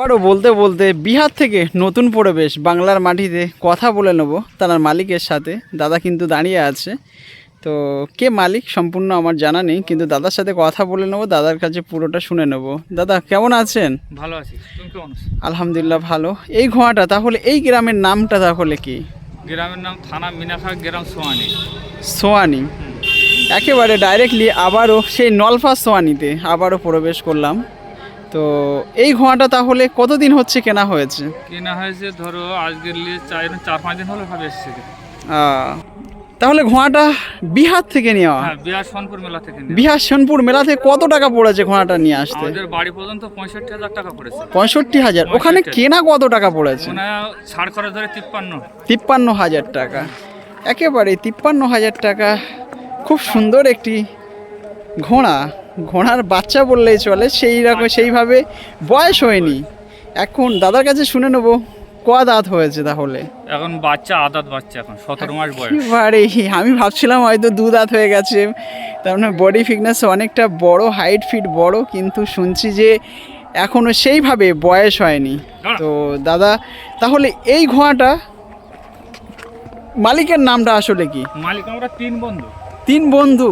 আবারও বলতে বলতে বিহার থেকে নতুন পরিবেশ বাংলার মাটিতে কথা বলে নেব তার মালিকের সাথে। দাদা কিন্তু দাঁড়িয়ে আছে। তো কে মালিক সম্পূর্ণ আমার জানা নেই কিন্তু দাদার সাথে কথা বলে নেব দাদার কাছে পুরোটা শুনে নেব। দাদা কেমন আছেন? ভালো আছি। আলহামদুলিল্লাহ ভালো। এই ঘোড়াটা তাহলে এই গ্রামের নামটা তাহলে কি? গ্রামের নাম থানা মিনাখা গ্রাম সোয়ানি। সোয়ানি। একেবারে ডাইরেক্টলি আবারও সেই নলফা সোয়ানিতে আবারও প্রবেশ করলাম। তো এই ঘোড়াটা তাহলে কতদিন হচ্ছে কেনা হয়েছে? কেনা হয়েছে ধরো আজকের লিয়ে চার চার পাঁচ দিন হলো ভাবে এসেছে তাহলে ঘোড়াটা বিহার থেকে নেওয়া? হ্যাঁ বিহার সোনপুর মেলা থেকে নিয়ে। বিহার সোনপুর মেলা থেকে কত টাকা পড়েছে ঘোড়াটা নিয়ে আসতে? আমাদের বাড়ি পর্যন্ত পঁয়ষট্টি হাজার টাকা পড়েছে। পঁয়ষট্টি হাজার। ওখানে কেনা কত টাকা পড়েছে? ছাড় খরচ ধরে তিপ্পান্ন। তিপ্পান্ন হাজার টাকা। একেবারে তিপ্পান্ন হাজার টাকা। খুব সুন্দর একটি ঘোড়া। ঘোড়ার বাচ্চা বললেই চলে সেই রকম সেইভাবে বয়স হয়নি। এখন দাদার কাছে শুনে নেব কয়া দাঁত হয়েছে তাহলে? এখন বাচ্চা আদাত বাচ্চা এখন সতেরো মাস বয়স। এবারে আমি ভাবছিলাম হয়তো দু দাঁত হয়ে গেছে। তার মানে বডি ফিটনেস অনেকটা বড় হাইট ফিট বড় কিন্তু শুনছি যে এখনও সেইভাবে বয়স হয়নি। তো দাদা তাহলে এই ঘোড়াটা মালিকের নামটা আসলে কি? মালিক আমরা তিন বন্ধু। তিন বন্ধু?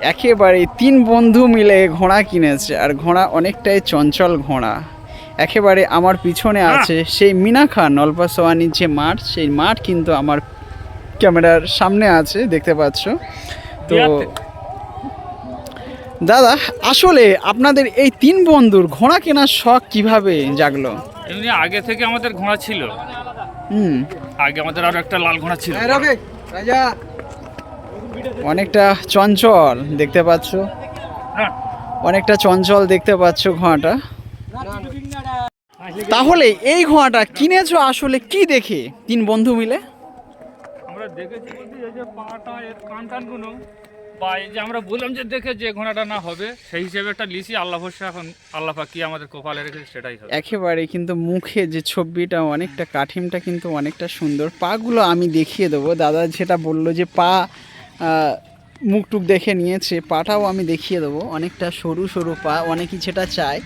একেবারে তিন বন্ধু মিলে ঘোড়া কিনেছে আর ঘোড়া অনেকটাই চঞ্চল ঘোড়া। একেবারে আমার পিছনে আছে সেই মিনা মিনাখা নলপা সোয়ানির যে মাঠ সেই মাঠ কিন্তু আমার ক্যামেরার সামনে আছে দেখতে পাচ্ছ। তো দাদা আসলে আপনাদের এই তিন বন্ধুর ঘোড়া কেনার শখ কীভাবে জাগলো? এমনি আগে থেকে আমাদের ঘোড়া ছিল। হুম। আগে আমাদের আরও একটা লাল ঘোড়া ছিল। অনেকটা চঞ্চল দেখতে পাচ্ছ। অনেকটা চঞ্চল দেখতে পাচ্ছ ঘোড়াটা। তাহলে এই ঘোড়াটা কিনেছো আসলে কি দেখে? তিন বন্ধু মিলে? আমরা দেখেছি বলতে এই যে পাটা এর কান টানগুলো বা এই যে আমরা বললাম যে দেখে যে ঘোড়াটা না হবে সেই হিসেবে একটা লিসি আল্লাহ ভরসা এখন আল্লাহ পাকি আমাদের কপালে রেখেছে সেটাই হবে। একেবারে কিন্তু মুখে যে ছবিটা অনেকটা কাঠিমটা কিন্তু অনেকটা সুন্দর। পাগুলো আমি দেখিয়ে দেবো। দাদা যেটা বলল যে পা আহ, মুখটুক দেখে নিয়েছে পাটাও আমি দেখিয়ে দেবো। অনেকটা সরু সরু পা অনেকেই সেটা চায়।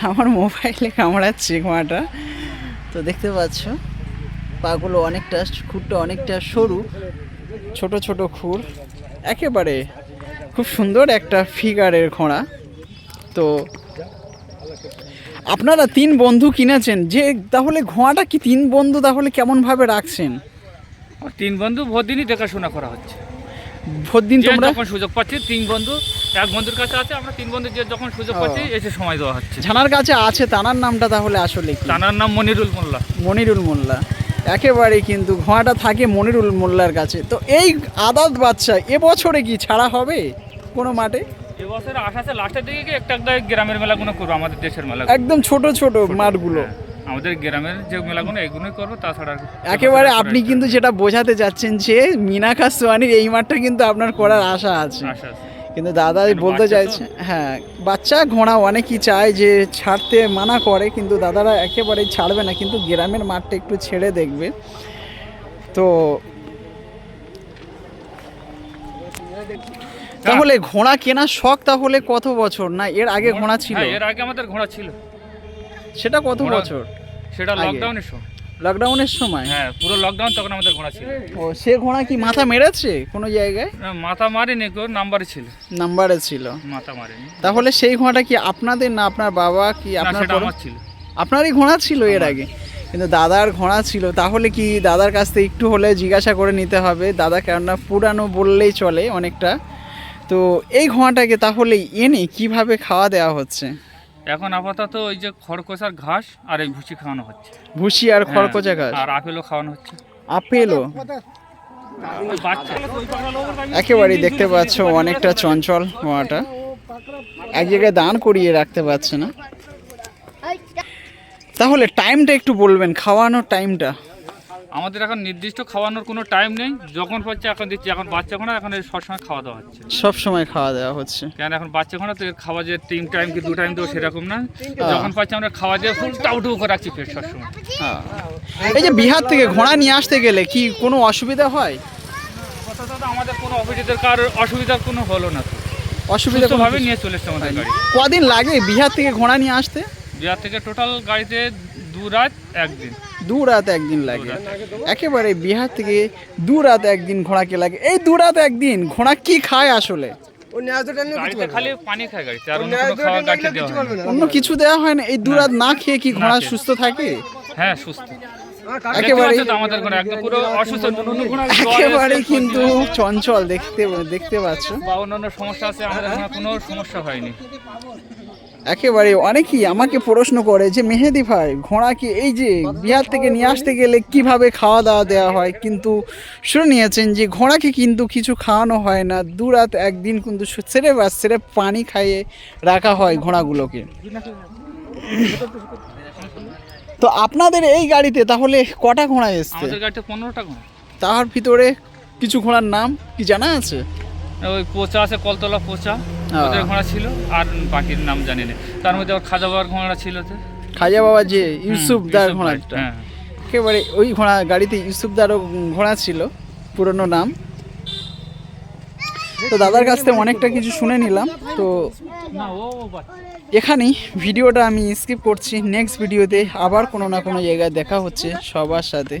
আমার মোবাইলে কামড়াচ্ছে ঘোড়াটা তো দেখতে পাচ্ছ পাগুলো অনেকটা খুরটা অনেকটা সরু ছোট ছোট খুর একেবারে খুব সুন্দর একটা ফিগারের ঘোড়া। তো আপনারা তিন বন্ধু কিনেছেন যে তাহলে ঘোড়াটা কি তিন বন্ধু তাহলে কেমনভাবে রাখছেন? তিন বন্ধু ভোট দিনই দেখাশোনা করা হচ্ছে। ভোট দিন তোমরা? যখন সুযোগ পাচ্ছি তিন বন্ধু এক বন্ধুর কাছে আছে আমরা তিন বন্ধু যে যখন সুযোগ পাচ্ছি এসে সময় দেওয়া হচ্ছে। ঝানার কাছে আছে তানার নামটা তাহলে আসলে কি? তানার নাম মনিরুল মোল্লা। মনিরুল মোল্লা। একেবারে কিন্তু ঘোড়াটা থাকে মনিরুল মোল্লার কাছে। তো এই আদাত বাচ্চা এবছরে কি ছাড়া হবে কোনো মাঠে? এবছর আশা আছে লাস্টের দিকে একটা একটা গ্রামের মেলাগুলো করব আমাদের দেশের মেলা একদম ছোট ছোট মাঠগুলো। আমাদের গ্রামের যে মেলাগুলো এগুলোই করব তাছাড়া একেবারে আপনি কিন্তু যেটা বোঝাতে চাচ্ছেন যে মিনাকা সোয়ানির এই মাঠটা কিন্তু আপনার করার আশা আছে। কিন্তু দাদা বলতে চাইছে হ্যাঁ বাচ্চা ঘোড়া অনেকই চায় যে ছাড়তে মানা করে কিন্তু দাদারা একেবারেই ছাড়বে না। কিন্তু গ্রামের মাঠটা একটু ছেড়ে দেখবে। তো তাহলে ঘোড়া কেনার শখ তাহলে কত বছর? না এর আগে ঘোড়া ছিল? হ্যাঁ, এর আগে আমাদের ঘোড়া ছিল। সেটা কত বছর? সেটা? লকডাউনের সময়। লকডাউনের সময়? হ্যাঁ পুরো লকডাউন তখন আমাদের ঘোড়া ছিল। ও সে ঘোড়া কি মাথা মেরেছে কোনো জায়গায়? না, মাথা মারিনি কেউ নাম্বারে ছিল। নাম্বারে ছিল। মাথা মারিনি। তাহলে সেই ঘোড়াটা কি আপনাদের না আপনার বাবা কি আপনার আমার ছিল। আপনারই ঘোড়া ছিল এর আগে। কিন্তু দাদার ঘোড়া ছিল। তাহলে কি দাদার কাছ থেকে একটু হলে জিজ্ঞাসা করে নিতে হবে? দাদা কেননা পুরানো বললেই চলে অনেকটা। তো এই ঘোড়াটাকে তাহলে এনে কীভাবে খাওয়া দেওয়া হচ্ছে? এখন আপাতত ওই যে খড়কোচার ঘাস আর এই ভুসি খাওয়ানো হচ্ছে। ভুসি আর খড়কোচা ঘাস? হ্যাঁ, আর আপেলও খাওয়ানো হচ্ছে। আপেলও? একেবারেই দেখতে পাচ্ছ অনেকটা চঞ্চল মোয়াটা। এক জায়গায় দান করিয়ে রাখতে পারছে না। তাহলে টাইমটা একটু বলবেন খাওয়ানোর টাইমটা। আমাদের এখন নির্দিষ্ট খাওয়ানোর কোনো টাইম নেই। যখন পাচ্ছে এখন দিচ্ছি। এখন বাচ্চা ঘোড়া এখন সবসময় খাওয়া দাওয়া হচ্ছে। সব সময় খাওয়া দাওয়া হচ্ছে। কেন এখন বাচ্চা ঘোড়া তো এর খাওয়া যে তিন টাইম কি দু টাইম দেবো সেরকম না। যখন পাচ্ছি আমরা খাওয়া দিয়ে ফুল টাউটু করে রাখছি পেট সবসময়। হ্যাঁ। এই যে বিহার থেকে ঘোড়া নিয়ে আসতে গেলে কি কোনো অসুবিধা হয়? আমাদের কোনো অফিসের কার অসুবিধার কোনো হলো না। অসুবিধা কিছু- নিয়ে চলে এসছে আমাদের গাড়ি। কদিন লাগে বিহার থেকে ঘোড়া নিয়ে আসতে? বিহার থেকে টোটাল গাড়িতে দু রাত একদিন। দু রাত একদিন লাগে। একেবারে বিহার থেকে দু রাত একদিন ঘোড়াকে লাগে। এই দু রাত একদিন ঘোড়া কি খায় আসলে? অন্য হয় কিছু দেওয়া হয় না? এই দু রাত না খেয়ে কি ঘোড়া সুস্থ থাকে? হ্যাঁ সুস্থ। একেবারে একেবারে আমাদের ঘোড়া একদম পুরো অসুস্থ। অন্য ঘোড়া জ্বর একেবারে কিন্তু চঞ্চল দেখতে দেখতে পাচ্ছ। বা অন্যান্য সমস্যা আছে আমাদের কোনো সমস্যা হয়নি। একেবারে অনেকেই আমাকে প্রশ্ন করে যে মেহেদি ভাই ঘোড়া কি এই যে বিহার থেকে নিয়ে আসতে গেলে কীভাবে খাওয়া দাওয়া দেওয়া হয়? কিন্তু শুনে নিয়েছেন যে ঘোড়াকে কিন্তু কিছু খাওয়ানো হয় না। দু রাত একদিন কিন্তু সেরে বা সেরে পানি খাইয়ে রাখা হয় ঘোড়াগুলোকে। তো আপনাদের এই গাড়িতে তাহলে কটা ঘোড়া এসছে? আমাদের গাড়িতে পনেরোটা ঘোড়া। তার ভিতরে কিছু ঘোড়ার নাম কি জানা আছে? ওই পোচা আছে কলতলা পোচা। ওদের ঘোড়া ছিল আর বাকির নাম জানি না। তার মধ্যে আবার খাজা বাবার ঘোড়া ছিল তো। খাজা বাবা যে ইউসুফ ভাই, ঘোড়াটা। হ্যাঁ। একেবারে ওই ঘোড়া গাড়িতে ইউসুফদারও ঘোড়া ছিল পুরনো নাম। তো দাদার কাছ থেকে অনেকটা কিছু শুনে নিলাম তো এখানেই ভিডিওটা আমি স্কিপ করছি নেক্সট ভিডিওতে আবার কোনো না কোনো জায়গায় দেখা হচ্ছে সবার সাথে।